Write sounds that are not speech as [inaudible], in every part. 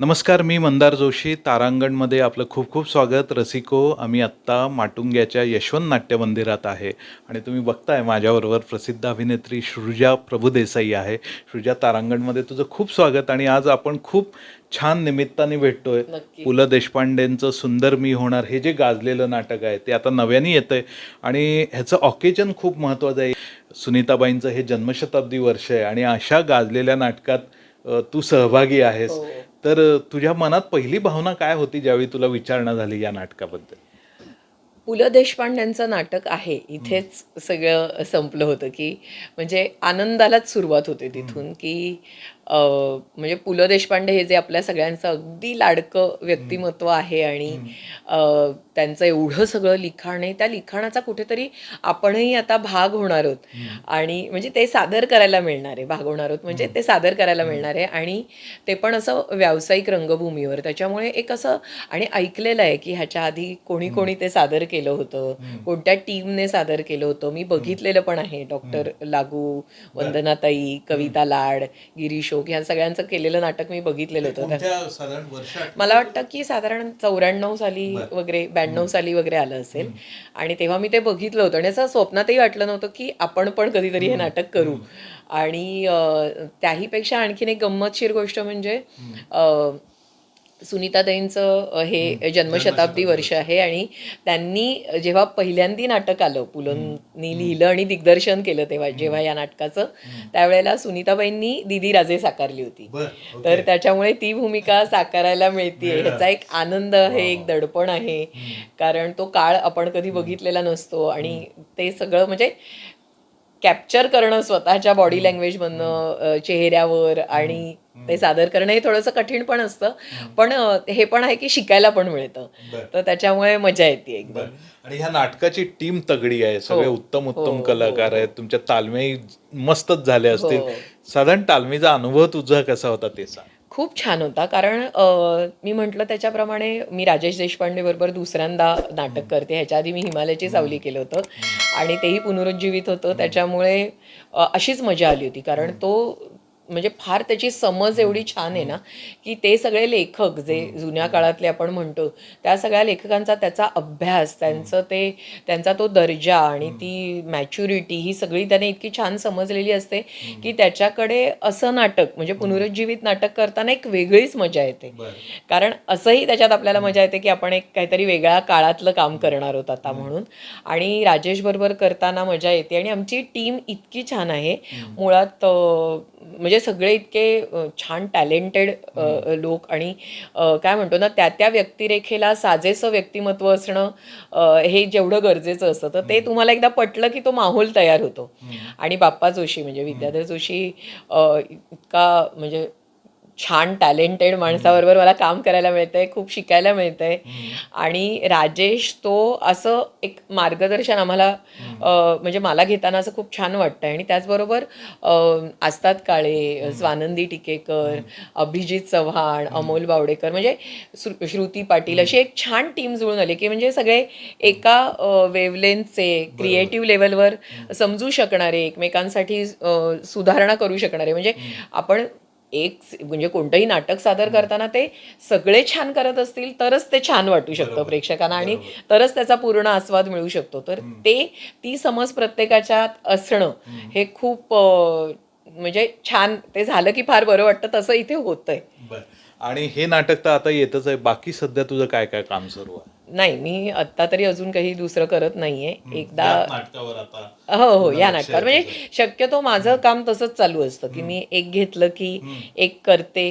नमस्कार मी मंदार जोशी. तारांगणमध्ये आपलं खूप खूप स्वागत. रसिको आम्ही आत्ता माटुंग्याच्या यशवंत नाट्य मंदिरात आहे. आणि तुम्ही बघताय माझ्याबरोबर प्रसिद्ध अभिनेत्री सृजा प्रभुदेसाई आहे. सृजा तारांगणमध्ये तुझं खूप स्वागत आणि आज आपण खूप छान निमित्ताने भेटतोय. पु ल देशपांडेंचं सुंदर मी होणार हे जे गाजलेलं नाटक आहे ते आता नव्याने येतं आहे आणि ह्याचं ऑकेजन खूप महत्त्वाचं आहे. सुनीताबाईंचं हे जन्मशताब्दी वर्ष आहे आणि अशा गाजलेल्या नाटकात तू सहभागी आहेस. हो. तर तुझ्या मनात पहिली भावना काय होती ज्यावेळी तुला विचारणा झाली या नाटकाबद्दल? पु ल देशपांड्यांचं नाटक आहे. इथेच सगळं संपलं होतं की म्हणजे आनंदालाच सुरुवात होते तिथून की म्हणजे पु ल देशपांडे हे जे आपल्या सगळ्यांचं अगदी लाडकं व्यक्तिमत्व आहे आणि त्यांचं एवढं सगळं लिखाण आहे त्या लिखाणाचा कुठेतरी आपणही आता भाग होणार आहोत. आणि म्हणजे ते सादर करायला मिळणार आहे भाग होणार आहोत. म्हणजे ते सादर करायला मिळणार आहे आणि ते पण असं व्यावसायिक रंगभूमीवर. त्याच्यामुळे एक असं आणि ऐकलेलं आहे की ह्याच्या आधी कोणी कोणी ते सादर केलं होतं. कोणत्या टीमने सादर केलं होतं. मी बघितलेलं पण आहे. डॉक्टर लागू वंदनाताई कविता लाड गिरीश ओक ह्या सगळ्यांचं केलेलं नाटक मी बघितलेलं होतं. मला वाटतं की साधारण चौऱ्याण्णव साली वगैरे ब्याण्णव साली वगैरे आलं असेल. आणि तेव्हा मी ते बघितलं होतं. आणि असं स्वप्नातही वाटलं नव्हतं की आपण पण कधीतरी हे नाटक करू. आणि त्याहीपेक्षा आणखीन एक गंमतशीर गोष्ट म्हणजे सुनीताताईंचं हे जन्मशताब्दी वर्ष आहे आणि त्यांनी जेव्हा पहिल्यांदी नाटक आलं पुलंनी लिहिलं आणि दिग्दर्शन केलं तेव्हा जेव्हा या नाटकाचं त्यावेळेला सुनीताबाईंनी दिदी राजे साकारली होती. तर त्याच्यामुळे ती भूमिका साकारायला मिळते ह्याचा एक आनंद आहे एक दडपण आहे. कारण तो काळ आपण कधी बघितलेला नसतो आणि ते सगळं म्हणजे कॅप्चर करणं स्वतःच्या बॉडी लँग्वेजमधनं अ, चेहऱ्यावर आणि ते सादर करणं हे थोडंसं कठीण पण असतं. पण हे पण आहे की शिकायला पण मिळतं. तर त्याच्यामुळे मजा येते एकदम. आणि ह्या नाटकाची टीम तगडी आहे. सगळे हो. उत्तम उत्तम हो, कलाकार आहेत. तुमच्या तालमी मस्तच झाले असतील. हो. साधारण तालमीचा अनुभव तुझा कसा होता ते सांग खूप छान होता. कारण मी म्हटलं त्याच्याप्रमाणे मी राजेश देशपांडे बरोबर दुसऱ्यांदा नाटक करते. ह्याच्या आधी मी हिमालयाची सावली केलं होतं. आणि तेही पुनरुज्जीवित होतं. त्याच्यामुळे अशीच मजा आली होती. कारण तो म्हणजे फार त्याची समज एवढी छान आहे ना की ते सगळे लेखक जे जुन्या काळातले आपण म्हणतो त्या सगळ्या लेखकांचा त्याचा अभ्यास त्यांचं ते त्यांचा तो दर्जा आणि ती मॅच्युरिटी ही सगळी त्याने इतकी छान समजलेली असते की त्याच्याकडे असं नाटक म्हणजे पुनरुज्जीवित नाटक करताना एक वेगळीच मजा येते. कारण असंही त्याच्यात आपल्याला मजा येते की आपण एक काहीतरी वेगळ्या काळातलं काम करणार आहोत आता म्हणून. आणि राजेश बरोबर करताना मजा येते आणि आमची टीम इतकी छान आहे. मुळात म्हणजे सगळे इतके छान टॅलेंटेड लोक आणि काय म्हणतो ना त्या त्या व्यक्तिरेखेला साजेसं व्यक्तिमत्व असणं हे जेवढं गरजेचं असतं तर ते तुम्हाला एकदा पटलं की तो माहोल तयार होतो. आणि बाप्पा जोशी म्हणजे विद्याधर जोशी इतका म्हणजे छान टॅलेंटेड माणसाबरोबर मला काम करायला मिळतंय खूप शिकायला मिळतंय. आणि राजेश तो असं एक मार्गदर्शन आम्हाला म्हणजे मला घेताना असं खूप छान वाटतंय. आणि त्याचबरोबर अं, आस्ताद काळे स्वानंदी टिकेकर अभिजित चव्हाण अमोल बावडेकर म्हणजे श्रु- श्रुती पाटील अशी एक छान टीम जुळून आली की म्हणजे सगळे एका वेवलेनचे क्रिएटिव्ह लेवलवर समजू शकणारे एकमेकांसाठी सुधारणा करू शकणारे. म्हणजे आपण एक म्हणजे कोणतंही नाटक सादर करताना ते सगळे छान करत असतील तरच ते छान वाटू शकतं प्रेक्षकांना आणि तरच त्याचा पूर्ण आस्वाद मिळू शकतो. तर ते ती समज प्रत्येकाच्यात असणं हे खूप म्हणजे छान ते झालं की फार बरं वाटतं तसं इथे होतंय. आणि हे नाटक तर आता येतच आहे. बाकी सध्या तुझं काय काय काम सुरू आहे? नाही मी आत्ता तरी अजून काही दुसरं करत नाहीये. एकदा हो हो या नाटकावर. म्हणजे शक्यतो माझं काम तसंच चालू असतं की मी एक घेतलं की एक करते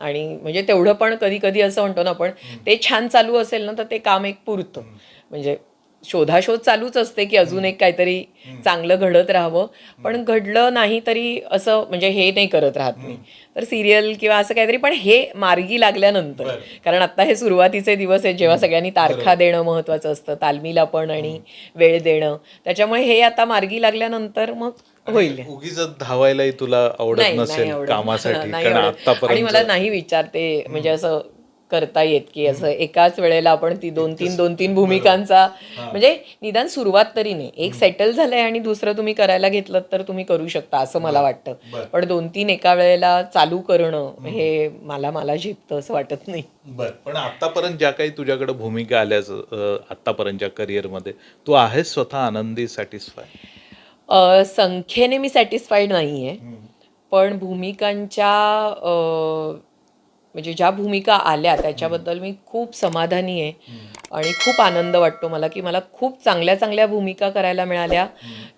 आणि म्हणजे तेवढं पण कधी कधी असं म्हणतो ना आपण ते छान चालू असेल ना तर ते काम एक पुरतं. म्हणजे शोधाशोध चालूच असते की अजून एक काहीतरी चांगलं घडत राहावं. पण घडलं नाही तरी असं म्हणजे हे नाही करत राहत मी. तर सिरियल किंवा असं काहीतरी पण हे मार्गी लागल्यानंतर कारण आता हे सुरुवातीचे दिवस आहेत जेव्हा सगळ्यांनी तारखा देणं महत्वाचं असतं तालमीला पण आणि वेळ देणं. त्याच्यामुळे हे आता मार्गी लागल्यानंतर मग होईल. उगीच धावायलाही तुला आवडत नसेल. कामासाठी. [laughs] आणि मला नाही विचारते म्हणजे असं करता येत की असं एकाच वेळेला आपण ती दोन तीन दोन तीन भूमिकांचा म्हणजे निदान सुरुवात तरी नाही. एक सेटल झालंय आणि दुसरं तुम्ही करायला घेतलं तर तुम्ही करू शकता असं मला वाटतं. पण दोन तीन एका वेळेला चालू करणं हे मला मला झेपतं असं वाटत नाही. बर. पण आतापर्यंत ज्या काही तुझ्याकडे भूमिका आल्याच आतापर्यंतच्या करिअरमध्ये तू आहेस स्वतः आनंदी सॅटिस्फाय संख्येने मी सॅटिस्फाईड नाही आहे पण भूमिकांच्या म्हणजे ज्या भूमिका आल्या त्याच्याबद्दल मी खूप समाधानी आहे. आणि खूप आनंद वाटतो मला की मला खूप चांगल्या चांगल्या भूमिका करायला मिळाल्या.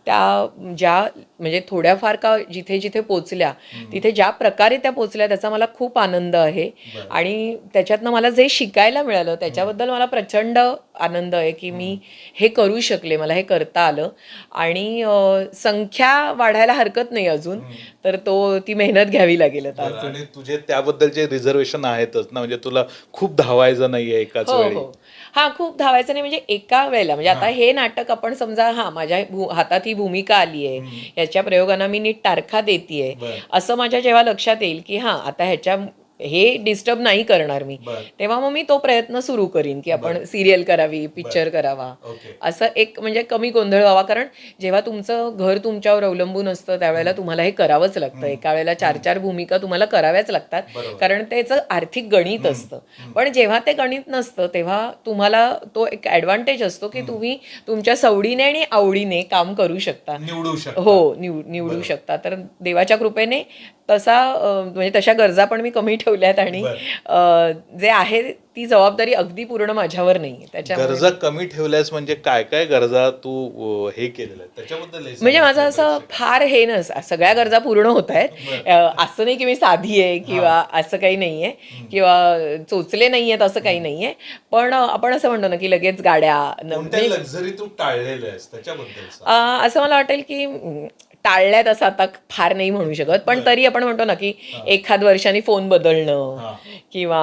त्या ज्या म्हणजे थोड्याफार का जिथे जिथे पोचल्या तिथे ज्या प्रकारे त्या पोचल्या त्याचा मला खूप आनंद आहे. आणि त्याच्यातनं मला जे शिकायला मिळालं त्याच्याबद्दल मला प्रचंड आनंद आहे की मी हे करू शकले मला हे करता आलं. आणि संख्या वाढायला हरकत नाही अजून तर तो ती मेहनत घ्यावी लागेल आता आणि तुझे त्याबद्दलचे रिझर्वेशन आहेतच ना म्हणजे तुला खूप धावायचं नाहीये एकाच हो वेळी. हो. हा खूप धावायचं नाही म्हणजे एका वेळेला. म्हणजे आता हे. नाटक आपण समजा हा माझ्या हातात ही भूमिका आली आहे याच्या प्रयोगांना मी नीट तारखा देतीये. बरं. असं माझ्या जेव्हा लक्षात येईल की हा आता ह्याच्या हे डिस्टर्ब नाही करणार मी. तेव्हा मग मी तो प्रयत्न सुरू करीन की आपण सिरियल करावी पिक्चर करावा. असं एक म्हणजे कमी गोंधळ व्हावा. कारण जेव्हा तुमचं घर तुमच्यावर अवलंबून असतं त्यावेळेला तुम्हाला हे करावंच लागतं. एका वेळेला चार चार भूमिका तुम्हाला कराव्याच लागतात. कारण त्याचं आर्थिक गणित असतं. पण जेव्हा ते गणित नसतं तेव्हा तुम्हाला तो एक ऍडव्हान्टेज असतो की तुम्ही तुमच्या सवडीने आणि आवडीने काम करू शकता. निवडू शकतो. हो निव निवडू शकता. तर देवाच्या कृपेने तसा म्हणजे तशा गरजा पण मी कमी ठेवल्यात आणि जे आहे ती जबाबदारी अगदी पूर्ण माझ्यावर नाही त्याच्यामुळे गरजा कमी ठेवल्यास म्हणजे काय काय गरजा तू हे केलेलं आहे त्याच्याबद्दल. म्हणजे माझं असं फार हे नस सगळ्या गरजा पूर्ण होत आहेत. असं नाही की मी साधी आहे किंवा असं काही नाहीये किंवा चोचले नाही आहेत असं काही नाहीये. पण आपण असं म्हणतो ना की लगेच गाड्या न- लक्झरी तू त्याच्याबद्दल सांग. अं, असं मला वाटेल की टाळल्यात असं आता फार नाही म्हणू शकत पण तरी आपण म्हणतो ना की एखाद वर्षाने फोन बदलणं. किंवा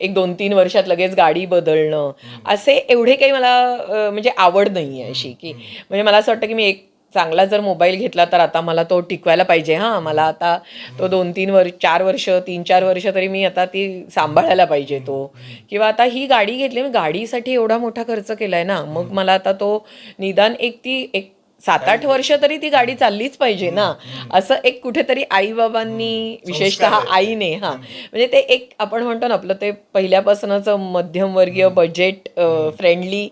एक दोन तीन वर्षात लगेच गाडी बदलणं असे एवढे काही मला म्हणजे आवड नाही आहे अशी की म्हणजे मला असं वाटतं की मी एक चांगला जर मोबाईल घेतला तर आता मला तो टिकवायला पाहिजे. हां मला आता तो दोन तीन वर्ष चार वर्ष तीन चार वर्ष तरी मी आता ती सांभाळायला पाहिजे तो. किंवा आता ही गाडी घेतली मी गाडीसाठी एवढा मोठा खर्च केलाय ना मग मला आता तो निदान एक ती एक सात आठ वर्ष तरी ती गाडी चाललीच पाहिजे ना. असं एक कुठेतरी आई बाबांनी विशेषतः आईने हा. म्हणजे ते एक आपण म्हणतो ना आपलं ते पहिल्यापासूनच मध्यमवर्गीय बजेट फ्रेंडली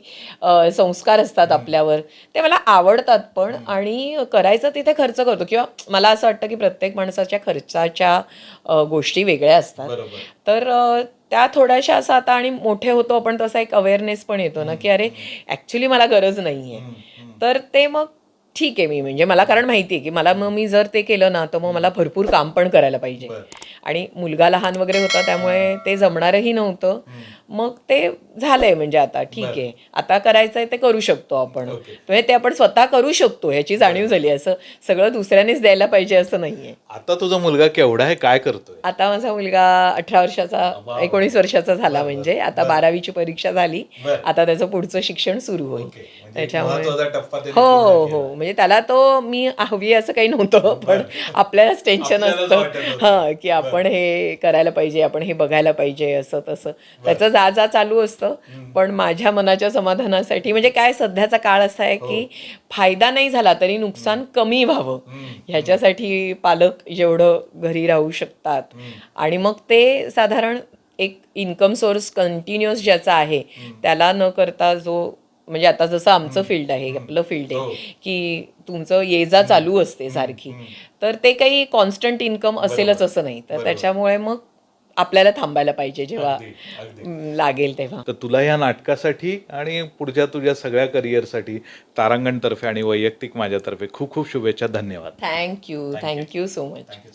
संस्कार असतात आपल्यावर. ते मला आवडतात पण आणि करायचं तिथे खर्च करतो किंवा मला असं वाटतं की प्रत्येक माणसाच्या खर्चाच्या गोष्टी वेगळ्या असतात. तर त्या थोड्याशा असं आता आणि मोठे होतो आपण तसा एक अवेअरनेस पण येतो ना की अरे ॲक्च्युली मला गरज नाही आहे तर ते मग ठीक आहे मी म्हणजे मला कारण माहिती आहे की मला मग मी जर ते केलं ना तर मग मला भरपूर काम पण करायला पाहिजे. आणि मुलगा लहान वगैरे होता त्यामुळे ते जमणारही नव्हतं. मग ते झालंय म्हणजे आता ठीक आहे. आता करायचंय ते करू शकतो आपण. म्हणजे ते आपण स्वतः करू शकतो ह्याची जाणीव झाली. असं सगळं दुसऱ्यानेच द्यायला पाहिजे असं नाहीये. आता तुझा मुलगा केवढा आहे? काय करतोय? आता माझा मुलगा अठरा वर्षाचा एकोणीस वर्षाचा झाला म्हणजे. आता बारावीची परीक्षा झाली. आता त्याचं पुढचं शिक्षण सुरू होईल. म्हणजे त्याच्यामुळे हो. हो. म्हणजे त्याला तो मी हवी असं काही नव्हतं पण आपल्यालाच टेन्शन असतं. हा की आपण हे करायला पाहिजे आपण हे बघायला पाहिजे असं तसं. त्याचं जा जा चालू असतं. पण माझ्या मनाच्या समाधानासाठी म्हणजे काय सध्याचा काळ असा आहे की फायदा नाही झाला तरी नुकसान कमी व्हावं. ह्याच्यासाठी पालक जेवढं घरी राहू शकतात. आणि मग ते साधारण एक इन्कम सोर्स कंटिन्युअस ज्याचा आहे त्याला न करता जो म्हणजे आता जसं आमचं फील्ड आहे आपलं फील्ड हो. आहे की तुमचं ये जा चालू असते सारखी. तर ते काही कॉन्स्टंट इन्कम असेलच असं नाही. तर त्याच्यामुळे मग आपल्याला थांबायला पाहिजे जेव्हा लागेल तेव्हा. तर तुला या नाटकासाठी आणि पुढच्या तुझ्या सगळ्या करिअरसाठी तारांगणतर्फे आणि वैयक्तिक माझ्यातर्फे खूप खूप शुभेच्छा. धन्यवाद. Thank you thank you so much